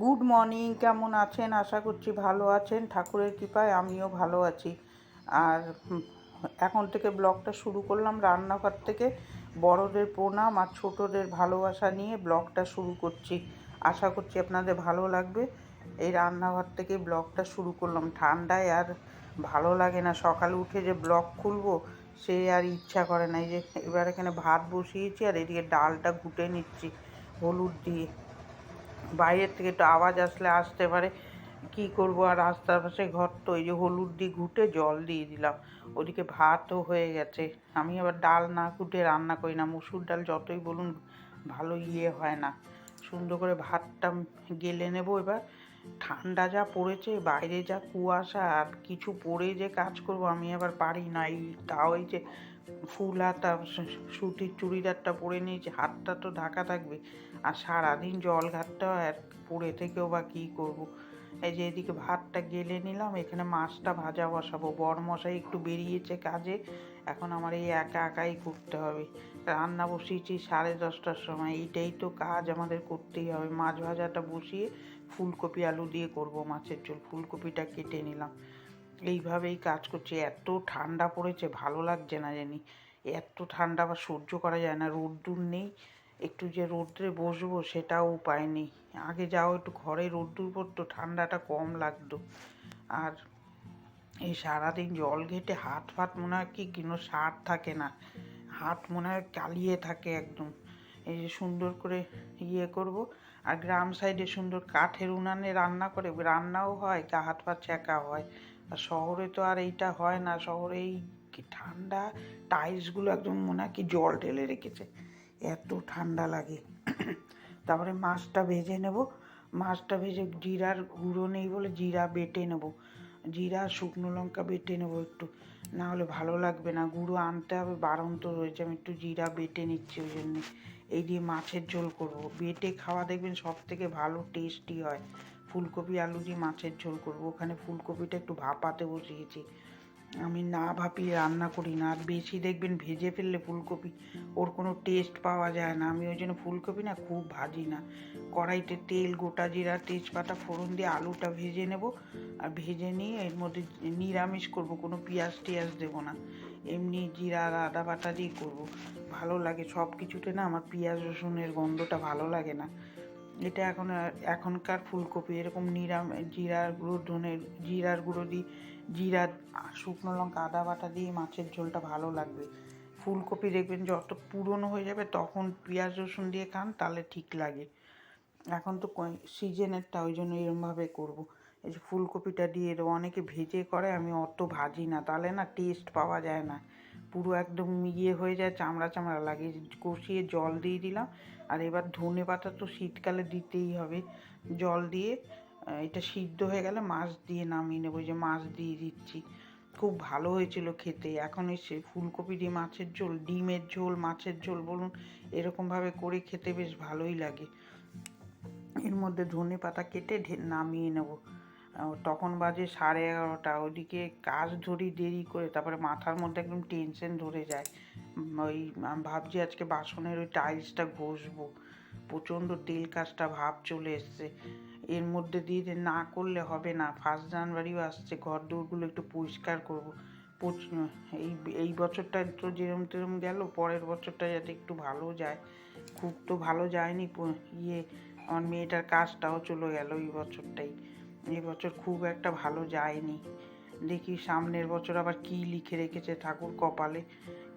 Good morning কেমন আছেন? আশা করছি ভালো আছেন। ঠাকুরের কৃপায় আমিও ভালো আছি। আর এখন থেকে ব্লগটা শুরু করলাম রান্নাঘর থেকে। বড়দের প্রণাম আর ছোটদের ভালোবাসা নিয়ে ব্লগটা শুরু করছি। আশা করছি আপনাদের ভালো লাগবে। এই রান্নাঘর থেকে ব্লগটা শুরু করলাম। ঠান্ডায় আর ভালো লাগে না। সকালে উঠে যে ব্লগ খুলবো, সে আর ইচ্ছা করে না। এই যে এবার এখানে ভাত বসিয়েছি আর এদিকে ডালটা ঘুটে নিচ্ছি হলুদ দিয়ে। বাইরের থেকে একটু আওয়াজ আসলে আসতে পারে। কি করব আর রাস্তার পাশে ঘর তো, এই যে হলুদ দিয়ে ঘুটে জল দিয়ে দিলাম। ওদিকে ভাতও হয়ে গেছে। আমি আবার ডাল না ঘুটে রান্না করি না। মুসুর ডাল যতই বলুন ভালো ইয়ে হয় না। সুন্দর করে ভাতটা গেলে নেব এবার। ঠান্ডা যা পড়েছে, বাইরে যা কুয়াশা আর কিছু পরে যে কাজ করব আমি আবার পারি না। এই তাও এই যে ফুল হাত সুতির চুড়িদারটা পরে নিয়েছি, হাতটা তো ঢাকা থাকবে। আর সারাদিন জল ঘাটটা আর পড়ে থেকেও বা কী করব? এই যে এদিকে ভাতটা গেলে নিলাম, এখানে মাছটা ভাজা বসাবো। বড় মশাই একটু বেরিয়েছে কাজে, এখন আমার এই একা একাই করতে হবে। রান্না বসিয়েছি সাড়ে দশটার সময়, এইটাই তো কাজ আমাদের করতেই হবে। মাছ ভাজাটা বসিয়ে ফুলকপি আলু দিয়ে করব মাছের ঝোল। ফুলকপিটা কেটে নিলাম। এইভাবেই কাজ করছি। এত ঠান্ডা পড়েছে, ভালো লাগছে না জানি। এত ঠান্ডা আবার সহ্য করা যায় না, রোদ্দুর নেই। একটু যে রৌদ্রে বসবো সেটাও উপায় নেই। আগে যাও একটু ঘরে, রোদ্দুর পড়তো, ঠান্ডাটা কম লাগতো। আর এই সারাদিন জল ঘেটে হাত ফাত মনে হয় কি কোনো সার থাকে না। হাত মনে হয় কালিয়ে থাকে একদম। এই যে সুন্দর করে ইয়ে করব। আর গ্রাম সাইডে সুন্দর কাঠের উনানে রান্না করে, রান্নাও হয় গা হাত পা ছ্যাঁকা হয়। আর শহরে তো আর এইটা হয় না। শহরে এই ঠান্ডা টাইলসগুলো একদম মনে হয় কি জল ঢেলে রেখেছে। এত ঠান্ডা লাগে। তারপরে মাছটা ভেজে নেব। মাছটা ভেজে জিরার গুঁড়ো নেই বলে জিরা বেটে নেব। জিরা, শুকনো লঙ্কা বেটে নেব একটু। না হলে ভালো লাগবে না। গুঁড়ো আনতে হবে, বারন্ত রয়েছে। আমি একটু জিরা বেটে নিচ্ছি ওই জন্যে। এই দিয়ে মাছের ঝোল করব। বেটে খাওয়া দেখবেন সব থেকে ভালো টেস্টি হয়। ফুলকপি, আলু দিয়ে মাছের ঝোল করব। ওখানে ফুলকপিটা একটু ভাপাতে বসিয়েছি। আমি না ভাপিয়ে রান্না করি না, আর বেশি দেখবেন ভেজে ফেললে ফুলকপি, ওর কোনো টেস্ট পাওয়া যায় না। আমি ওই জন্য ফুলকপি না খুব ভাজি না। কড়াইতে তেল, গোটা জিরা, তেজপাতা, ফোড়ন দিয়ে আলুটা ভেজে নেব, আর ভেজে নিয়ে এর মধ্যে নিরামিষ করব, কোনো পেঁয়াজ টিয়াজ দেবো না। এমনি জিরা আর আদা বাটা দিয়ে করব। ভালো লাগে সব কিছুতে না আমার পেঁয়াজ রসুনের গন্ধটা ভালো লাগে না। এটা এখন এখনকার ফুলকপি, এরকম নিরাম জিরার গুঁড়ো ধনের জিরার গুঁড়ো দিই, জিরা, শুকনো লঙ্কা, আদা বাটা দিয়ে মাছের ঝোলটা ভালো লাগবে। ফুলকপি দেখবেন যত পুরনো হয়ে যাবে, তখন পেঁয়াজ রসুন দিয়ে খান, তাহলে ঠিক লাগে। এখন তো সিজনেরটা ওই জন্য এরমভাবে করব। এই যে ফুলকপিটা দিয়ে অনেকে ভেজে করে, আমি অত ভাজি না, তাহলে না টেস্ট পাওয়া যায় না। পুরো একদম ইয়ে হয়ে যায়, চামড়া চামড়া লাগে কষিয়ে জল দিয়ে দিলাম। আর এবার ধনে পাতা তো শীতকালে দিতেই হবে। জল দিয়ে এটা সিদ্ধ হয়ে গেলে মাছ দিয়ে নামিয়ে নেব যে মাছ দিয়ে দিচ্ছি। খুব ভালো হয়েছিল খেতে। এখন এসে ফুলকপি দিয়ে মাছের ঝোল, ডিমের ঝোল, মাছের ঝোল বলুন, এরকমভাবে করে খেতে বেশ ভালোই লাগে। এর মধ্যে ধনে পাতা কেটে নামিয়ে নেব। তখন বাজে সাড়ে এগারোটা। ওদিকে কাজ ধরি দেরি করে, তারপরে মাথার মধ্যে একদম টেনশন ধরে যায়। ওই ভাবছি আজকে বাসনের ওই টাইলসটা ঘষবো। প্রচণ্ড তেল কাজটা ভাব চলে এসছে। এর মধ্যে দিয়ে না করলে হবে না ফার্স্ট জানুয়ারিও আসছে ঘর দৌড়গুলো একটু পরিষ্কার করব। এই এই বছরটা তো যেরম তেরম গেল, পরের বছরটা যাতে একটু ভালো যায়। খুব তো ভালো যায়নি ইয়ে আমার মেয়েটার কাজটাও চলে গেল এই বছরটাই। এই বছর খুব একটা ভালো যায়নি। দেখি সামনের বছর আবার কি লিখে রেখেছে ঠাকুর কপালে,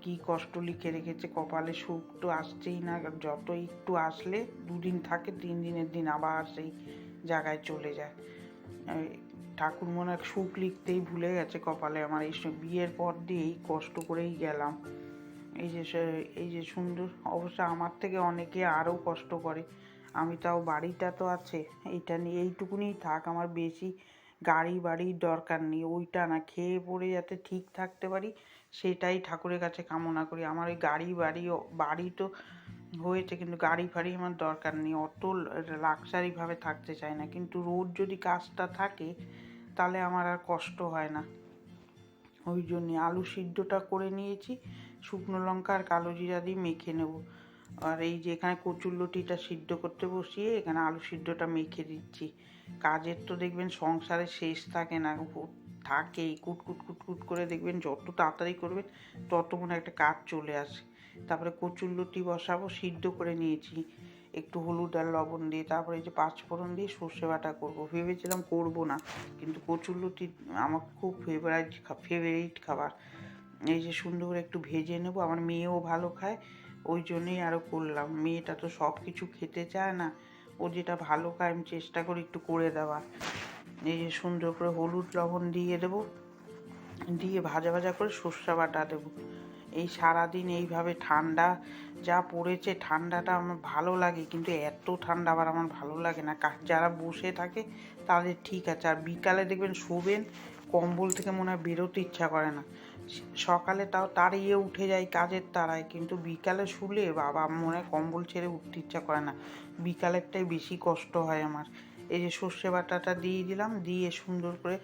কি কষ্ট লিখে রেখেছে কপালে সুখ তো আসছেই না, যত একটু আসলে দুদিন থাকে, তিন দিনের দিন আবার সেই জায়গায় চলে যায়। ঠাকুর মনে হয় সুখ লিখতেই ভুলে গেছে কপালে আমার, এই বিয়ের পর দিয়ে এই কষ্ট করেই গেলাম। এই যে এই যে সুন্দর, অবশ্য আমার থেকে অনেকে আরও কষ্ট করে। আমি তাও বাড়িটা তো আছে এইটা নিয়ে এইটুকুনিই থাক, আমার বেশি গাড়ি বাড়ির দরকার নেই, ওইটা না, খেয়ে পড়ে যাতে ঠিক থাকতে পারি, সেটাই ঠাকুরের কাছে কামনা করি, আমার ওই গাড়ি বাড়ি বাড়ি তো হয়েছে, কিন্তু গাড়ি ফাড়ি আমার দরকার নেই, অত লাক্সারিভাবে থাকতে চাই না, কিন্তু রোজ যদি কাজটা থাকে, তাহলে আমার আর কষ্ট হয় না, ওই জন্যে আলু সিদ্ধটা করে নিয়েছি, শুকনো লঙ্কা আর কালো জিরা দিয়ে মেখে নেব আর এই যে এখানে কচুর লুটিটা সিদ্ধ করতে বসিয়ে এখানে আলু সিদ্ধটা মেখে দিচ্ছি। কাজের তো দেখবেন সংসারে শেষ থাকে না থাকেই, কুট কুট কুট কুট করে দেখবেন যত তাড়াতাড়ি করবেন তত মনে একটা কাজ চলে আসে। তারপরে কচুর লুটি বসাবো, সিদ্ধ করে নিয়েছি। একটু হলুদ আর লবণ দিয়ে, তারপরে এই যে পাঁচফোড়ন দিয়ে সর্ষে বাটা করব। ভেবেছিলাম করব না, কিন্তু কচুর লুটি আমার খুব ফেভারিট ফেভারিট খাবার। এই যে সুন্দর করে একটু ভেজে নেব, আমার মেয়েও ভালো খায়। ওই জন্যই আরও করলাম। মেয়েটা তো সব কিছু খেতে চায় না। ও যেটা ভালো খায়, আমি চেষ্টা করি একটু করে দেওয়া এই যে সুন্দর করে হলুদ লবণ দিয়ে দেবো। দিয়ে ভাজা ভাজা করে সর্ষে বাটা দেবো। এই সারাদিন এইভাবে ঠান্ডা যা পড়েছে, ঠান্ডাটা আমার ভালো লাগে, কিন্তু এত ঠান্ডা আবার আমার ভালো লাগে না। যারা বসে থাকে তাদের ঠিক আছে। আর বিকালে দেখবেন শোবেন, কম্বল থেকে মনে হয় বেরোতে ইচ্ছা করে না। সকালে তাও তাড়িয়ে উঠে যাই কাজের তাড়ায় কিন্তু বিকালে শুলে বাবা মনে কম্বল ছেড়ে উঠতে ইচ্ছা করে না। বিকালেরটাই বেশি কষ্ট হয় আমার। এই যে সর্ষে বাটাটা দিয়ে দিলাম, দিয়ে সুন্দর করে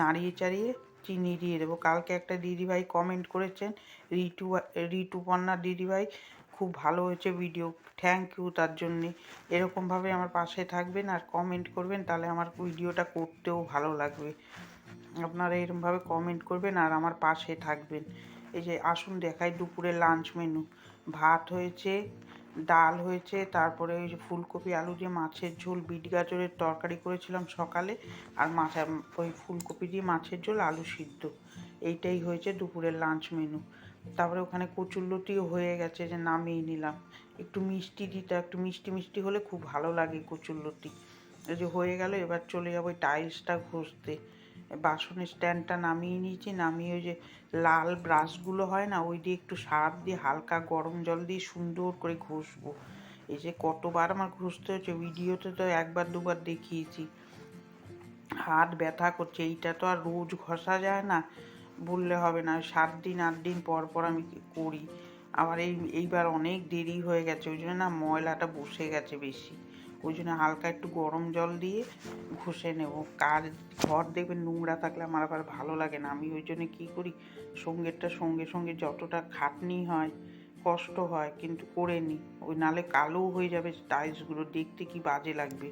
নাড়িয়ে চাড়িয়ে চিনি দিয়ে দেবো। কালকে একটা দিদিভাই কমেন্ট করেছেন, রিটু ঋতুপর্ণা দিদিভাই, খুব ভালো হয়েছে ভিডিও থ্যাংক ইউ তার জন্যে। এরকমভাবে আমার পাশে থাকবেন আর কমেন্ট করবেন, তাহলে আমার ভিডিওটা করতেও ভালো লাগবে। আপনারা এরকমভাবে কমেন্ট করবেন আর আমার পাশে থাকবেন। এই যে আসুন দেখাই দুপুরে লাঞ্চ মেনু ভাত হয়েছে, ডাল হয়েছে, তারপরে ওই যে ফুলকপি, আলু দিয়ে মাছের ঝোল, বিট গাজরের তরকারি করেছিলাম সকালে, আর মাছ, ওই ফুলকপি দিয়ে মাছের ঝোল, আলু সিদ্ধ। এইটাই হয়েছে দুপুরের লাঞ্চ মেনু তারপরে ওখানে কচুরলতিও হয়ে গেছে, যে নামিয়ে নিলাম। একটু মিষ্টি দিতে, একটু মিষ্টি মিষ্টি হলে খুব ভালো লাগে কচুরলতি। যে হয়ে গেল, এবার চলে যাব ওই টাইলসটা ঘষতে। বাসনের স্ট্যান্ডটা নামিয়ে নিয়েছি, নামিয়ে ওই যে লাল ব্রাশগুলো হয় না, ওই দিয়ে একটু সার্ফ দিয়ে হালকা গরম জল দিয়ে সুন্দর করে ঘষবো। এই যে কতবার আমার ঘষতে হচ্ছে, ভিডিওতে তো একবার দুবার দেখিয়েছি। হাত ব্যথা করছে, এইটা তো আর রোজ ঘষা যায় না, বললে হবে না, সাত দিন, আট দিন পর পর আমি করি? আবার এই, এইবার অনেক দেরি হয়ে গেছে, ওই জন্য না ময়লাটা বসে গেছে বেশি। ওই জন্য হালকা একটু গরম জল দিয়ে ঘষে নেব। কার ঘর দেখবেন নোংরা থাকলে আমার আবার ভালো লাগে না। আমি ওই জন্য কী করি, সঙ্গেরটা সঙ্গে সঙ্গে যতটা খাটনি হয়, কষ্ট হয় কিন্তু করে নিই ওই নালে কালো হয়ে যাবে, টাইলসগুলো দেখতে কি বাজে লাগবে।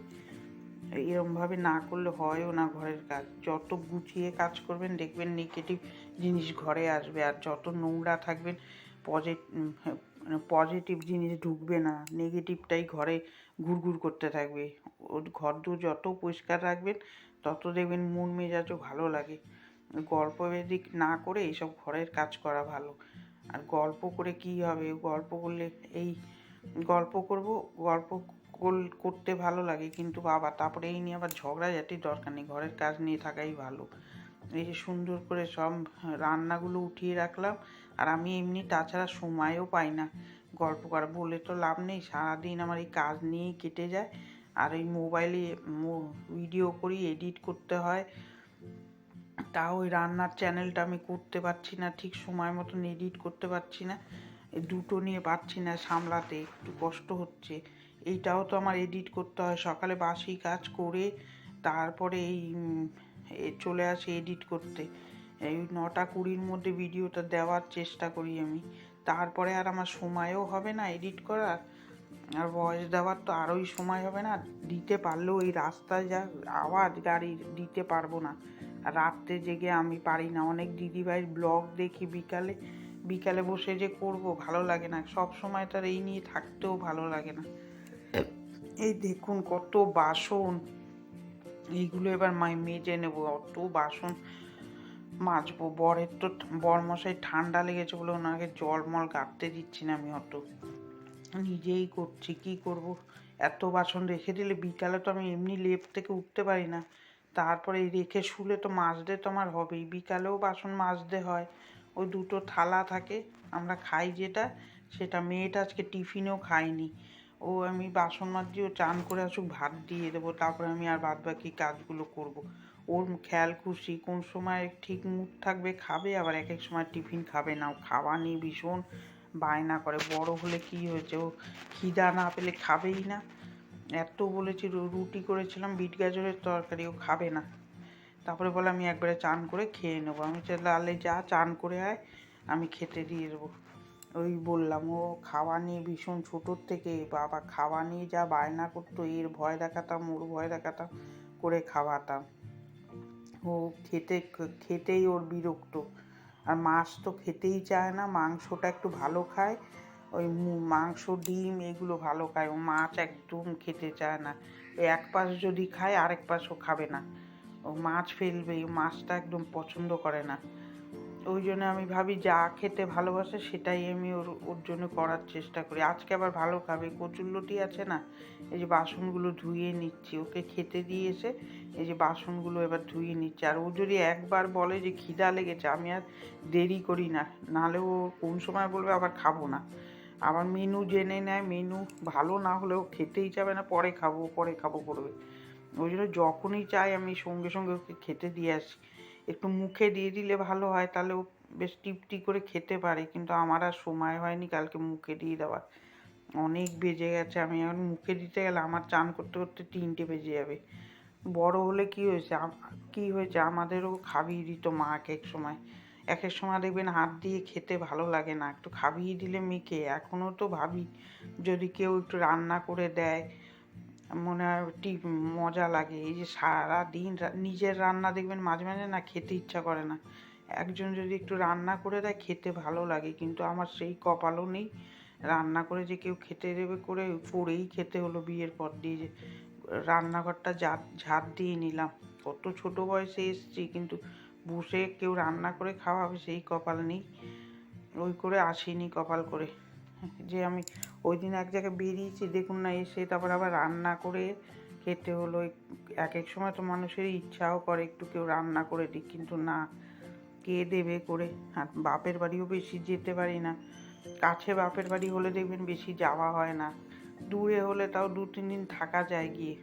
এরমভাবে না করলে হয়ও না ঘরের কাজ। যত গুছিয়ে কাজ করবেন, দেখবেন নেগেটিভ জিনিস ঘরে আসবে। আর যত নোংরা থাকবেন পজিটিভ জিনিস ঢুকবে না। নেগেটিভটাই ঘরে ঘুরঘুর করতে থাকবে। ওর ঘর দু যত পরিষ্কার রাখবেন, তত দেখবেন মন মেজাজও ভালো লাগে। গল্প বেদিক না করে এইসব ঘরের কাজ করা ভালো। আর গল্প করে কি হবে? গল্প করলে এই গল্প করব, গল্প করতে ভালো লাগে। কিন্তু বাবা, তারপরে এই নিয়ে আবার ঝগড়া ঝগড়াঝাটির দরকার নেই। ঘরের কাজ নিয়ে থাকাই ভালো। এই যে সুন্দর করে সব রান্নাগুলো উঠিয়ে রাখলাম। আর আমি এমনি তাছাড়া সময়ও পাই না। গল্প করা বলে তো লাভ নেই। সারাদিন আমার এই কাজ নিয়েই কেটে যায়। আর এই মোবাইলে ভিডিও করি এডিট করতে হয়। তাও ওই রান্নার চ্যানেলটা আমি করতে পারছি না, ঠিক সময় মতন এডিট করতে পারছি না। দুটো নিয়ে পারছি না সামলাতে, একটু কষ্ট হচ্ছে। এইটাও তো আমার এডিট করতে হয়। সকালে বাসি কাজ করে তারপরে এই চলে আসি এডিট করতে। এই নটা কুড়ির মধ্যে ভিডিওটা দেওয়ার চেষ্টা করি আমি। তারপরে আর আমার সময়ও হবে না এডিট করার। আর ভয়েস দেওয়ার তো আরোই সময় হবে না। দিতে পারলেও এই রাস্তায় যা আওয়াজ গাড়ির দিতে পারব না। রাত্রে জেগে আমি পারি না। অনেক দিদিভাইয়ের ব্লগ দেখি বিকালে। বিকালে বসে যে করব, ভালো লাগে না। সব সময় তার এই নিয়ে থাকতেও ভালো লাগে না। এই দেখুন কত বাসন। এইগুলো এবার মাই মেজে নেব। অত বাসন। মাজবো বরের তো বরমশাই ঠান্ডা লেগেছে বলে ওনাকে জল মল গাঁটতে দিচ্ছি না আমি অত। নিজেই করছি, কি করব? এত বাসন রেখে দিলে বিকালে তো আমি এমনি লেপ থেকে উঠতে পারি না। তারপরে রেখে শুলে তো মাজতে তো আমার হবেই। বিকালেও বাসন মাজতে হয়। ওই দুটো থালা থাকে, আমরা খাই যেটা, সেটা মেয়েটা আজকে টিফিনেও খায়নি। ও আমি বাসন মাজি ও চান করে আসুক, ভাত দিয়ে দেবো, তারপরে আমি আর বাদ বাকি কাজগুলো করব। ওর খেয়াল খুশি, কোন সময় ঠিক মুড থাকবে, খাবে, আবার এক এক সময় টিফিন খাবে। না খাওয়া নিয়ে ভীষণ বায়না করে। বড় হলে কি হয়েছে? ও খিদা না পেলে খাবেই না। এত বলেছি রুটি করেছিলাম, বিট গাজরের তরকারি, ও খাবে না। তারপরে বলে আমি একবারে চান করে খেয়ে নেব। আমি তাহলে যা চান করে আয়, আমি খেতে দিয়ে দেবো। ওই বললাম, ও খাওয়া নিয়ে ভীষণ ছোটোর থেকে। বাবা, খাওয়া নিয়ে যা বায়না করতো, এর ভয় দেখাতাম, ওর ভয় দেখাতাম, করে খাওয়াতাম। ও খেতে খেতেই ওর বিরক্ত। আর মাছ তো খেতেই চায় না, মাংসটা একটু ভালো খায়। ওই মাংস, ডিম এগুলো ভালো খায়। ও মাছ একদম খেতে চায় না। ওই এক পাশ যদি খায়, আরেক পাশও খাবে না। ও মাছ ফেলবে মাছটা একদম পছন্দ করে না। ওই জন্য আমি ভাবি যা খেতে ভালোবাসে সেটাই আমি ওর ওর জন্য করার চেষ্টা করি। আজকে আবার ভালো খাবে কচুরলটি আছে না? এই যে বাসনগুলো ধুয়ে নিচ্ছি, ওকে খেতে দিয়ে এসে এই যে বাসনগুলো এবার ধুয়ে নিচ্ছে। আর ও যদি একবার বলে যে খিদা লেগেছে, আমি আর দেরি করি না। নাহলে ও কোন সময় বলবে, আবার খাব না। আবার মেনু জেনে নেয়, মেনু ভালো না হলেও খেতেই যাবে না, পরে খাব পরে খাব করবে। ওই জন্য যখনই চাই আমি সঙ্গে সঙ্গে ওকে খেতে দিয়ে আসি। একটু মুখে দিয়ে দিলে ভালো হয়, তাহলে ও বেশ টিপটি করে খেতে পারে। কিন্তু আমার আর সময় হয়নি কালকে মুখে দিয়ে দেওয়ার। অনেক বেজে গেছে, আমি এখন মুখে দিতে গেলে আমার চান করতে করতে তিনটে বেজে যাবে। বড় হলে কি হয়েছে? কি হয়েছে? আমাদেরও খাবিয়ে দিত মা এক এক সময়। এক এক সময় দেখবেন হাত দিয়ে খেতে ভালো লাগে না। একটু খাবিয়ে দিলে মেখে। এখনও তো ভাবি, যদি কেউ একটু রান্না করে দেয় মনে হয় টি মজা লাগে। এই যে সারা দিন নিজের রান্না দেখবেন মাঝে মাঝে না খেতে ইচ্ছা করে না। একজন যদি একটু রান্না করে দেয় খেতে ভালো লাগে। কিন্তু আমার সেই কপালও নেই। রান্না করে যে কেউ খেতে দেবে করে পড়েই খেতে হলো বিয়ের পর দিয়ে যে রান্নাঘরটা ঝাড় ঝাড় দিয়ে নিলাম। কত ছোট বয়সে এসেছি কিন্তু বসে কেউ রান্না করে খাওয়াবে সেই কপাল নেই। ওই করে আসিনি কপাল করে। যে আমি ওই দিন এক জায়গায় বেরিয়েছি, দেখুন না, এসে তারপর আবার রান্না করে খেতে হলো। এক এক সময় তো মানুষের ইচ্ছাও করে একটু কেউ রান্না করে দিক, কিন্তু না, কে দেবে করে? আর বাপের বাড়িও বেশি যেতে পারি না। কাছে বাপের বাড়ি হলে দেখবেন বেশি যাওয়া হয় না। দূরে হলে তাও দু, তিন দিন থাকা যায় গিয়ে।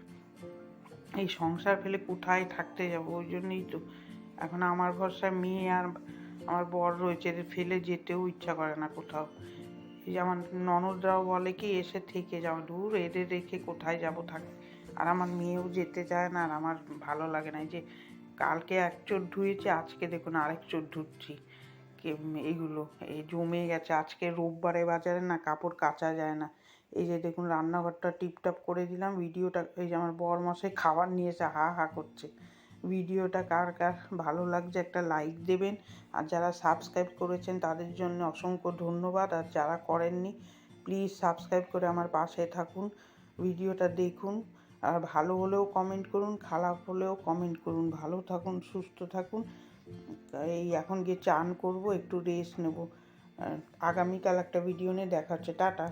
এই সংসার ফেলে কোথায় থাকতে যাব? ওই জন্যই তো। এখন আমার ভরসায় মেয়ে আর আমার বর রয়েছে, এদের ফেলে যেতেও ইচ্ছা করে না কোথাও। এই আমার ননদরাও বলে কি, এসে থেকে যাও, দূর এদের রেখে কোথায় যাব থাক আর আমার মেয়েও যেতে চায় না আর আমার ভালো লাগে না। যে কালকে এক চোট ধুয়েছি, আজকে দেখুন আরেক চোট ধুচ্ছি। এইগুলো, এই জমে গেছে। আজকে রোববারে বাজারে না কাপড় কাচা যায় না। এই যে দেখুন রান্নাঘরটা টিপটাপ করে দিলাম, ভিডিওটা এই যে আমার বর মশাই খাবার নিয়ে এসে হা হা করছে। ভিডিওটা কার কার ভালো লাগছে একটা লাইক দেবেন। আর যারা সাবস্ক্রাইব করেছেন তাদের জন্য অসংখ্য ধন্যবাদ। আর যারা করেননি প্লিজ সাবস্ক্রাইব করে আমার পাশে থাকুন, ভিডিওটা দেখুন। আর ভালো হলেও কমেন্ট করুন, খারাপ হলেও কমেন্ট করুন। ভালো থাকুন, সুস্থ থাকুন। এই এখন গিয়ে চান করব, একটু রেস্ট নেব। আগামীকাল একটা ভিডিও নিয়ে দেখা হচ্ছে। টাটা।